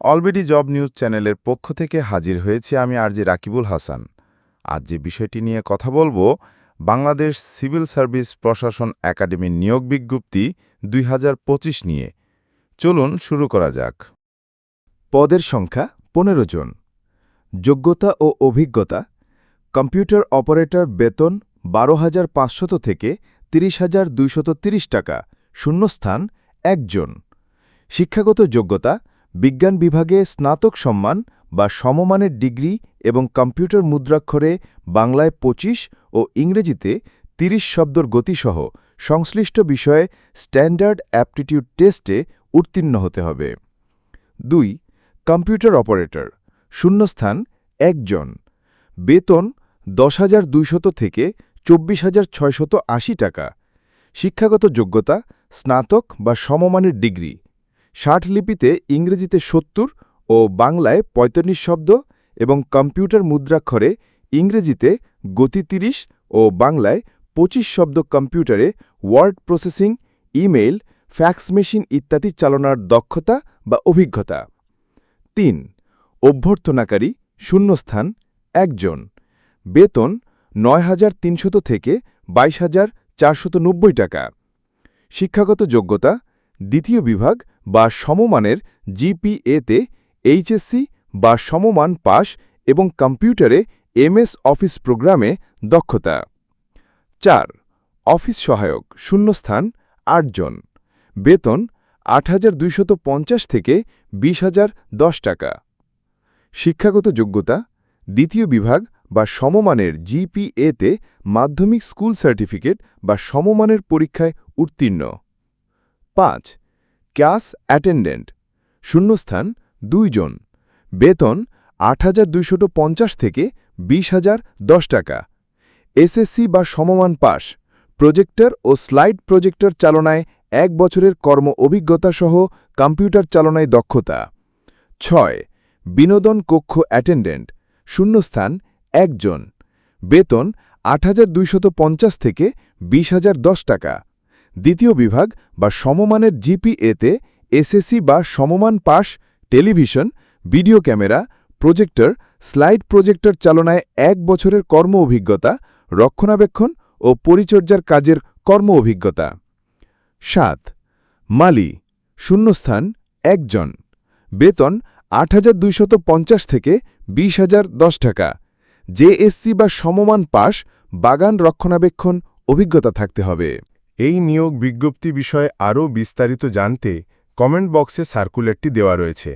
Already job news চ্যানেলের পক্ষ থেকে হাজির হয়েছি আমি আর আরজি রাকিবুল হাসান। আজ যে বিষয়টি নিয়ে কথা বলব, বাংলাদেশ সিভিল সার্ভিস প্রশাসন একাডেমির নিয়োগ বিজ্ঞপ্তি দুই হাজার পঁচিশ নিয়ে। চলুন শুরু করা যাক। পদের সংখ্যা পনেরো জন। যোগ্যতা ও অভিজ্ঞতা, কম্পিউটার অপারেটর বেতন বারো হাজার পাঁচশত থেকে তিরিশ হাজার দুইশত তিরিশ টাকা, শূন্যস্থান একজন শিক্ষাগত যোগ্যতা বিজ্ঞান বিভাগে স্নাতক সম্মান বা সমমানের ডিগ্রি এবং কম্পিউটার মুদ্রাক্ষরে বাংলায় ২৫ ও ইংরেজিতে ৩০ শব্দর গতিসহ সংশ্লিষ্ট বিষয়ে স্ট্যান্ডার্ড অ্যাপটিটিউড টেস্টে উত্তীর্ণ হতে হবে। দুই, কম্পিউটার অপারেটর, শূন্যস্থান একজন। বেতন দশ হাজার দুইশত থেকে চব্বিশ হাজার ছয়শত আশি টাকা। শিক্ষাগত যোগ্যতা, স্নাতক বা সমমানের ডিগ্রি। ষাট লিপিতে ইংরেজিতে সত্তর ও বাংলায় ৪৫ শব্দ এবং কম্পিউটার মুদ্রাক্ষরে ইংরেজিতে গতি ৩০ ও বাংলায় ২৫ শব্দ কম্পিউটারে word processing, email, fax machine ইত্যাদি চালনার দক্ষতা বা অভিজ্ঞতা। তিন, অভ্যর্থনাকারী, শূন্যস্থান, একজন। বেতন নয় হাজার তিনশত থেকে বাইশ হাজার চারশত নব্বই টাকা। শিক্ষাগত যোগ্যতা, দ্বিতীয় বিভাগ বা সমমানের জিপিএতে এইচএসসি বা সমমান পাশ এবং কম্পিউটারে এমএস অফিস প্রোগ্রামে দক্ষতা। চার, অফিস সহায়ক, শূন্যস্থান আটজন বেতন, আট থেকে বিশ হাজার টাকা। শিক্ষাগত যোগ্যতা, দ্বিতীয় বিভাগ বা সমমানের জিপিএতে মাধ্যমিক স্কুল সার্টিফিকেট বা সমমানের পরীক্ষায় উত্তীর্ণ। পাঁচ ক্যাশ অ্যাটেন্ডেন্ট। শূন্যস্থান দুইজন বেতন আট হাজার থেকে বিশ হাজার টাকা। এসএসসি বা সমমান পাস। প্রজেক্টর ও স্লাইড প্রজেক্টর চালনায় এক বছরের কর্ম অভিজ্ঞতা সহ কম্পিউটার চালনায় দক্ষতা। ছয়, বিনোদন কক্ষ অ্যাটেন্ডেন্ট। শূন্যস্থান একজন বেতন আট থেকে বিশ টাকা। দ্বিতীয় বিভাগ বা সমমানের জিপিএতে এসএসসি বা সমমান pass television, video camera, projector, slide projector চালনায় এক বছরের কর্ম অভিজ্ঞতা, রক্ষণাবেক্ষণ ও পরিচর্যার কাজের কর্ম অভিজ্ঞতা। সাত, মালি, শূন্যস্থান একজন। বেতন আট হাজার থেকে বিশ হাজার দশ টাকা। জেএসসি বা সমমান পাস বাগান রক্ষণাবেক্ষণ অভিজ্ঞতা থাকতে হবে। এই নিয়োগ বিজ্ঞপ্তি বিষয়ে আরও বিস্তারিত জানতে কমেন্ট বক্সে সার্কুলারটি দেওয়া রয়েছে।